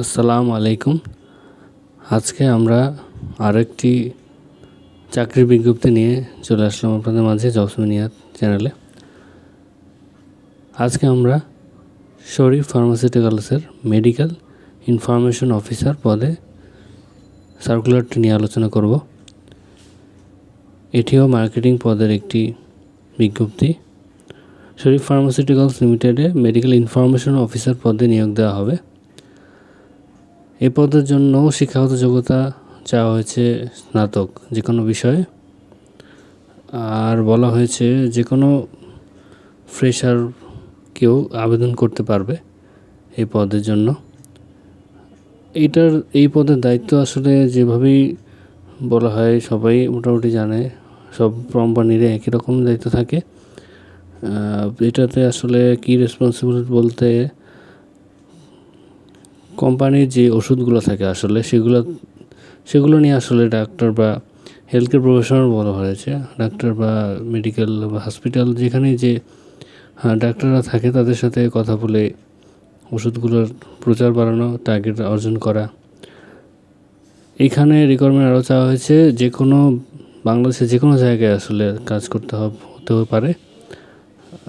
আসসালামু আলাইকুম। আজকে আমরা আরেকটি চাকরির বিজ্ঞপ্তি নিয়ে চলে আসলাম আপনাদের মাঝে জবসমিনিয়াত চ্যানেলে। আজকে আমরা শরীফ ফার্মাসিউটিক্যালসের মেডিকেল ইনফরমেশন অফিসার পদে সার্কুলারটি নিয়ে আলোচনা করব। এটিও মার্কেটিং পদের একটি বিজ্ঞপ্তি। শরীফ ফার্মাসিউটিক্যালস লিমিটেডে মেডিকেল ইনফরমেশন অফিসার পদে নিয়োগ দেওয়া হবে। এ পদের জন্য শিক্ষাগত যোগ্যতা চাওয়া হয়েছে স্নাতক যে কোনো বিষয়ে। আর বলা হয়েছে যে কোনো ফ্রেশার কেউ আবেদন করতে পারবে এই পদের জন্য। এইটার এই পদের দায়িত্ব আসলে যেভাবেই বলা হয় সবাই মোটামুটি জানে, সব কোম্পানিরই একই রকম দায়িত্ব থাকে। এটাতে আসলে কী রেসপন্সিবিলিটি বলতে কোম্পানির যে ওষুধগুলো থাকে আসলে, সেগুলো সেগুলো নিয়ে আসলে ডাক্তার বা হেলথ কেয়ার প্রফেশনাল বলা হয়েছে। ডাক্তার বা মেডিকেল বা হসপিটাল যেখানে যে ডাক্তাররা থাকে তাদের সাথে কথা বলে ওষুধগুলোর প্রচার বাড়ানো টার্গেট অর্জন করা। এখানে রিকোয়ারমেন্ট আরও চাওয়া হয়েছে যে কোনো বাংলাদেশে যে কোনো জায়গায় আসলে কাজ করতে হতে পারে।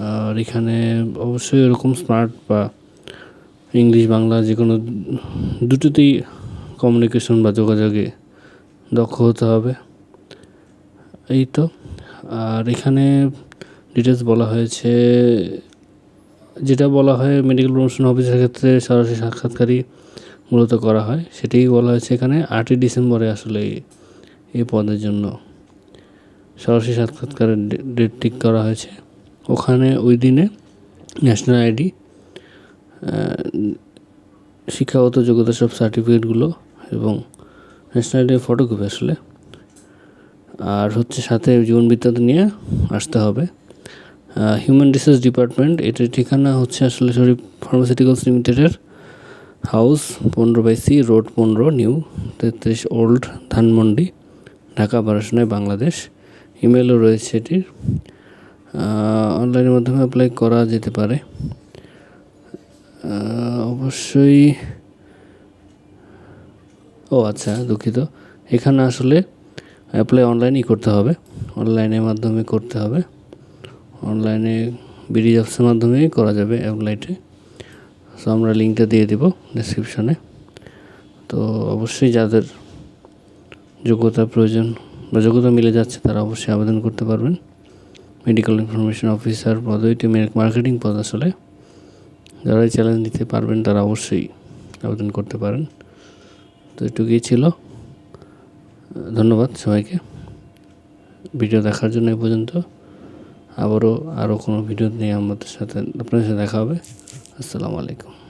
আর এখানে অবশ্যই এরকম স্মার্ট বা ইংলিশ, বাংলা যে কোনো দুটোতেই কমিউনিকেশন বা যোগাযোগে দক্ষ হতে হবে। এই তো। আর এখানে ডিটেলস বলা হয়েছে, যেটা বলা হয় মেডিকেল প্রমোশন অফিসের ক্ষেত্রে সরাসরি সাক্ষাৎকারই মূলত করা হয়। সেটাই বলা হয়েছে এখানে, আটই ডিসেম্বরে আসলে এই পদের জন্য সরাসরি সাক্ষাৎকারের ডেট ঠিক করা হয়েছে। ওখানে ওই দিনে ন্যাশনাল আইডি শিক্ষাগত যোগ্যতা সব সার্টিফিকেটগুলো এবং ন্যাশনাল আইডির ফটোকপি আসলে। আর হচ্ছে সাথে জীবন বৃত্তান্ত নিয়ে আসতে হবে। হিউম্যান রিসোর্স ডিপার্টমেন্ট এটার ঠিকানা হচ্ছে আসলে শরীফ ফার্মাসিউটিক্যালস লিমিটেডের হাউস পনেরো বাই সি রোড পনেরো নিউ তেত্রিশ ওল্ড ধানমন্ডি, ঢাকা বারাসনায় বাংলাদেশ। ইমেলও রয়েছে এটির। অনলাইনের মাধ্যমে অ্যাপ্লাই করা যেতে পারে। অবশ্যই। ও আচ্ছা দুঃখিত। এখানে আসলে অ্যাপ্লাই অনলাইনই করতে হবে। অনলাইনের মাধ্যমে করতে হবে। অনলাইনে বিডি জবসের মাধ্যমেই করা যাবে অ্যাপ্লাইটে সো আমরা লিঙ্কটা দিয়ে দিব ডিসক্রিপশনে তো, অবশ্যই যাদের যোগ্যতা প্রয়োজন বা যোগ্যতা মিলে যাচ্ছে, তারা অবশ্যই আবেদন করতে পারবেন। মেডিকেল ইনফরমেশন অফিসার পদ, এটি মার্কেটিং পদ আসলে। যারা চ্যালেঞ্জ নিতে পারবেন তারা অবশ্যই আবেদন করতে পারেন। তো এটুকুই ছিল। ধন্যবাদ সবাইকে। ভিডিও দেখার জন্য এ পর্যন্ত। আবারও আরও কোনো ভিডিও নিয়ে আমাদের সাথে, আপনাদের সাথে দেখা হবে। আসসালামু আলাইকুম।